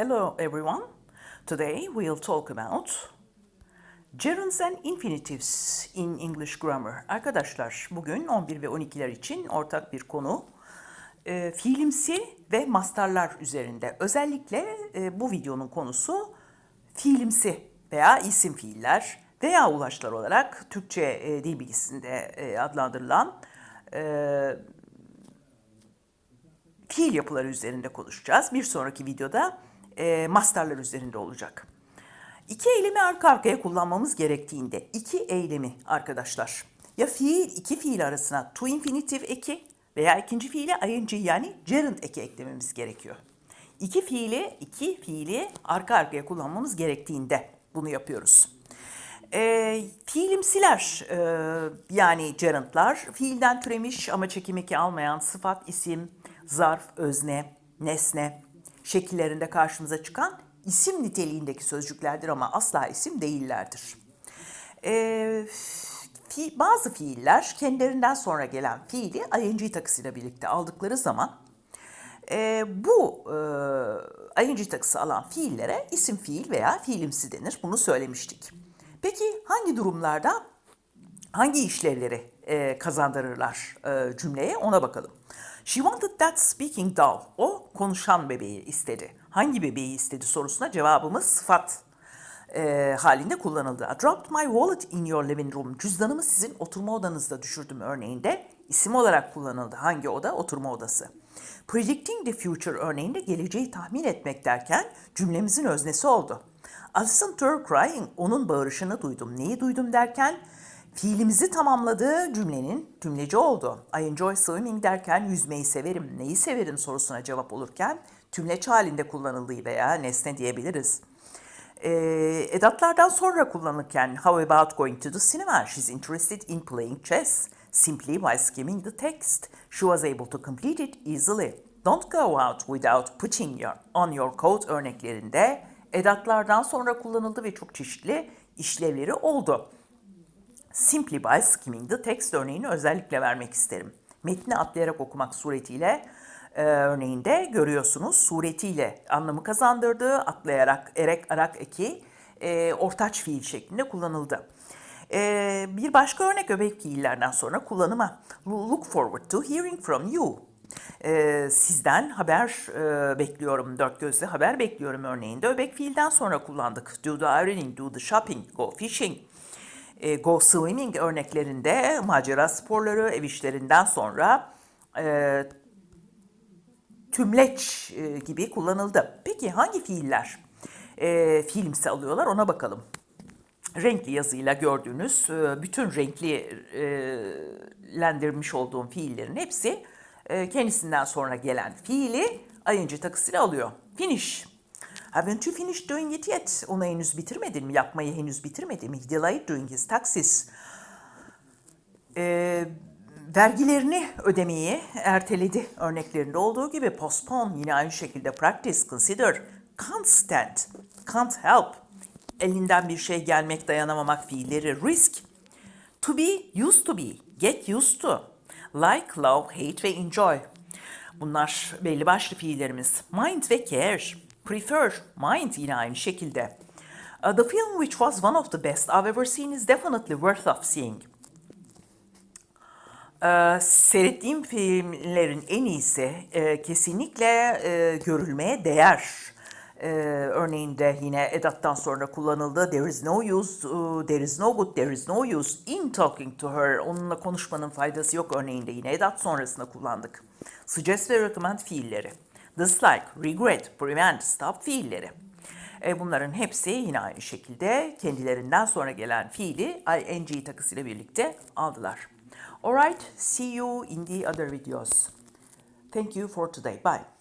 Hello everyone. Today we'll talk about gerunds and infinitives in English grammar. Arkadaşlar bugün 11 ve 12'ler için ortak bir konu. E, fiilimsi ve mastarlar üzerinde. Özellikle e, bu videonun konusu fiilimsi veya isim fiiller veya ulaşlar olarak Türkçe e, dil bilgisinde e, adlandırılan e, fiil yapıları üzerinde konuşacağız. Bir sonraki videoda e, mastarlar üzerinde olacak. İki eylemi arka arkaya kullanmamız gerektiğinde iki eylemi arkadaşlar ya fiil iki fiil arasına to infinitive eki veya ikinci fiile ing yani gerund eki eklememiz gerekiyor. İki fiili iki fiili arka arkaya kullanmamız gerektiğinde bunu yapıyoruz. E, fiilimsiler e, yani gerundlar fiilden türemiş ama çekim eki almayan sıfat, isim, zarf, özne, nesne şekillerinde karşımıza çıkan isim niteliğindeki sözcüklerdir ama asla isim değillerdir. E, fi, bazı fiiller kendilerinden sonra gelen fiili ing takısıyla birlikte aldıkları zaman e, bu e, ing takısı alan fiillere isim fiil veya fiilimsi denir. Bunu söylemiştik. Peki hangi durumlarda hangi işlevleri e, kazandırırlar e, cümleye ona bakalım. She wanted that speaking doll. O konuşan bebeği istedi. Hangi bebeği istedi sorusuna cevabımız sıfat e, halinde kullanıldı. I dropped my wallet in your living room. Cüzdanımı sizin oturma odanızda düşürdüm örneğinde isim olarak kullanıldı. Hangi oda? Oturma odası. Predicting the future örneğinde geleceği tahmin etmek derken cümlemizin öznesi oldu. I listened to her crying. Onun bağırışını duydum. Neyi duydum derken fiilimizi tamamladığı cümlenin tümleci oldu. I enjoy swimming derken yüzmeyi severim. Neyi severim sorusuna cevap olurken tümleç halinde kullanıldığı veya nesne diyebiliriz. Ee, edatlardan sonra kullanırken how about going to the cinema? She's interested in playing chess. Simply by skimming the text, she was able to complete it easily. Don't go out without putting your, on your coat örneklerinde edatlardan sonra kullanıldı ve çok çeşitli işlevleri oldu. Simply by skimming the text örneğini özellikle vermek isterim. Metni atlayarak okumak suretiyle e, örneğinde görüyorsunuz. Suretiyle anlamı kazandırdığı atlayarak, erek, arak eki e, ortaç fiil şeklinde kullanıldı. E, bir başka örnek öbek fiillerden sonra kullanıma. Look forward to hearing from you. E, sizden haber e, bekliyorum, dört gözle haber bekliyorum örneğinde. Öbek fiilden sonra kullandık. Do the ironing, do the shopping, go fishing. E, go swimming örneklerinde macera sporları ev işlerinden sonra e, tümleç e, gibi kullanıldı. Peki hangi fiiller e, fiilimsi alıyorlar ona bakalım. Renkli yazıyla gördüğünüz e, bütün renkli e, olduğum fiillerin hepsi e, kendisinden sonra gelen fiili ing takısıyla alıyor. Finish. Haven't you finished doing it yet? Onu henüz bitirmedin mi? Yapmayı henüz bitirmedin mi? Delayed doing his taxes. E, vergilerini ödemeyi erteledi örneklerinde olduğu gibi postpone yine aynı şekilde practice, consider, can't stand, can't help, elinden bir şey gelmek dayanamamak fiilleri risk, to be, used to be, get used to, like, love, hate ve enjoy. Bunlar belli başlı fiillerimiz. Mind ve care, prefer, mind yine aynı şekilde. Uh, the film which was one of the best I've ever seen is definitely worth of seeing. Ee, seyrettiğim filmlerin en iyisi e, kesinlikle e, görülmeye değer. Ee, örneğinde yine edattan sonra kullanıldı. There is no use, uh, there is no good, there is no use in talking to her. Onunla konuşmanın faydası yok örneğinde yine edat sonrasında kullandık. Suggest ve recommend fiilleri. Dislike, regret, prevent, stop fiilleri. E, bunların hepsi yine aynı şekilde kendilerinden sonra gelen fiili ing takısıyla birlikte aldılar. Alright, see you in the other videos. Thank you for today. Bye.